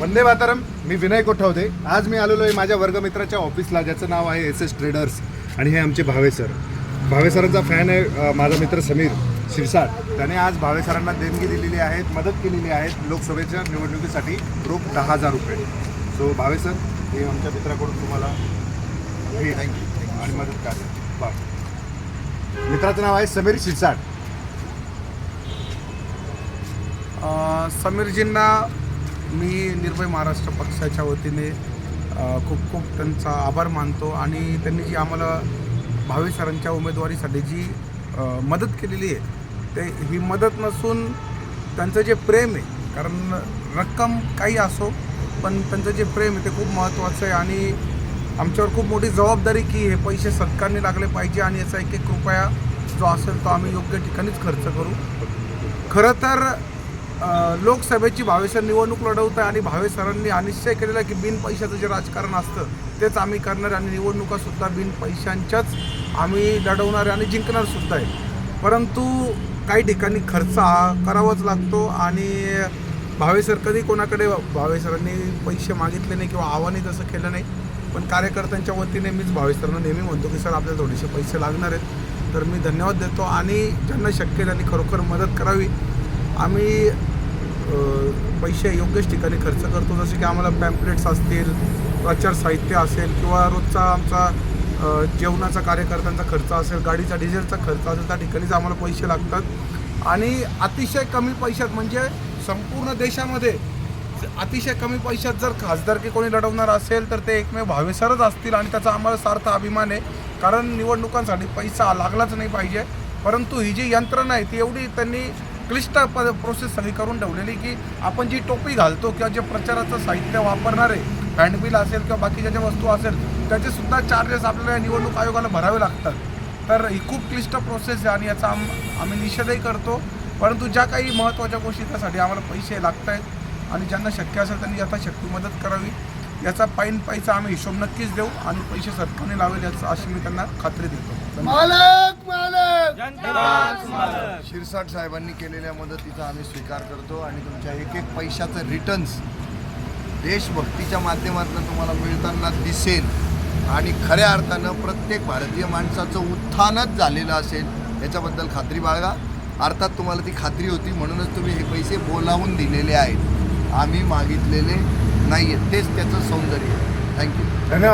वंदे मातरम मी विनय कोठावते आज मी आलेलो आहे माझ्या वर्गमित्राच्या ऑफिसला ज्याचं नाव आहे एस एस ट्रेडर्स आणि हे आमचे भावे सर. भावे सरांचा फॅन आहे माझा मित्र समीर शिरसाट. त्याने आज भावे सरांना देणगी दिलेली आहेत मदत केलेली आहे लोकसभेच्या निवडणुकीसाठी रोख दहा हजार रुपये. सो भावे सर हे आमच्या मित्राकडून तुम्हाला हे थँक्यू आणि मदत कार्य वा मित्राचं नाव आहे समीर शिरसाट. समीरजींना मी निर्भय महाराष्ट्र पक्षाच्या वतीने खूप खूप त्यांचा आभार मानतो आणि त्यांनी जी आम्हाला भावी सरांच्या उमेदवारीसाठी जी मदत केलेली आहे ते ही मदत नसून त्यांचं जे प्रेम आहे कारण रक्कम काही असो पण त्यांचं जे प्रेम आहे ते खूप महत्त्वाचं आहे आणि आमच्यावर खूप मोठी जबाबदारी की हे पैसे सत्कारने लागले पाहिजे आणि याचा एक एक रुपया जो असेल तो आम्ही योग्य ठिकाणीच खर्च करू. खरं तर लोकसभेची भावेसर निवडणूक लढवत आहे आणि भावे सरांनी अनिश्चय केलेला आहे की बिन पैशाचं जे राजकारण असतं तेच आम्ही करणार आणि निवडणुकासुद्धा बिन पैशांच्याच आम्ही लढवणार आहे आणि जिंकणार सुद्धा आहे. परंतु काही ठिकाणी खर्च हा करावाच लागतो आणि भावे सर कधी कोणाकडे भावे सरांनी पैसे मागितले नाही किंवा आव्हाने तसं केलं नाही पण कार्यकर्त्यांच्या वतीने मीच भावेसरांना नेहमी म्हणतो की सर आपल्याला थोडेसे पैसे लागणार आहेत. तर मी धन्यवाद देतो आणि ज्यांना शक्य त्यांनी खरोखर मदत करावी. आम्ही पैसे योग्यच ठिकाणी खर्च करतो जसे की आम्हाला पॅम्पलेट्स असतील प्रचार साहित्य असेल किंवा रोजचा आमचा जेवणाचा कार्यकर्त्यांचा खर्च असेल गाडीचा डिझेलचा खर्च असेल त्या ठिकाणीच आम्हाला पैसे लागतात. आणि अतिशय कमी पैशात म्हणजे संपूर्ण देशामध्ये अतिशय कमी पैशात जर खासदारकी कोणी लढवणार असेल तर ते एकमेव भावेसरच असतील आणि त्याचा आम्हाला सार्थ अभिमान आहे. कारण निवडणुकांसाठी पैसा लागलाच नाही पाहिजे. परंतु ही जी यंत्रणा आहे ती एवढी त्यांनी क्लिष्ट प प्रोसेस सगळी करून ठेवलेली की आपण जी टोपी घालतो किंवा जे प्रचाराचं साहित्य वापरणारे हँडबिल असेल किंवा बाकीच्या ज्या वस्तू असेल त्याचे सुद्धा चार्जेस आपल्याला निवडणूक आयोगाला भरावे लागतात. तर ही खूप क्लिष्ट प्रोसेस आहे आणि याचा आम आम्ही निषेधही करतो. परंतु ज्या काही महत्त्वाच्या गोष्टी त्यासाठी आम्हाला पैसे लागत आहेत आणि ज्यांना शक्य असेल त्यांनी यथाशक्ती मदत करावी. याचा पाईन पैसा आम्ही हिशोब नक्कीच देऊ आणि पैसे सरकारने लावेल याचं अशी मी त्यांना खात्री देतो. मालक! शिरसाट साहेबांनी केलेल्या मदतीचा आम्ही स्वीकार करतो आणि तुमच्या एक एक पैशाचं रिटर्न्स देशभक्तीच्या माध्यमातून तुम्हाला मिळताना दिसेल. आणि खऱ्या अर्थानं प्रत्येक भारतीय माणसाचं उत्थानच झालेलं असेल याच्याबद्दल खात्री बाळगा. अर्थात तुम्हाला ती खात्री होती म्हणूनच तुम्ही हे पैसे बोलावून दिलेले आहेत. आम्ही मागितलेले नाही आहेत तेच त्याचं सौंदर्य. थँक्यू धन्यवाद.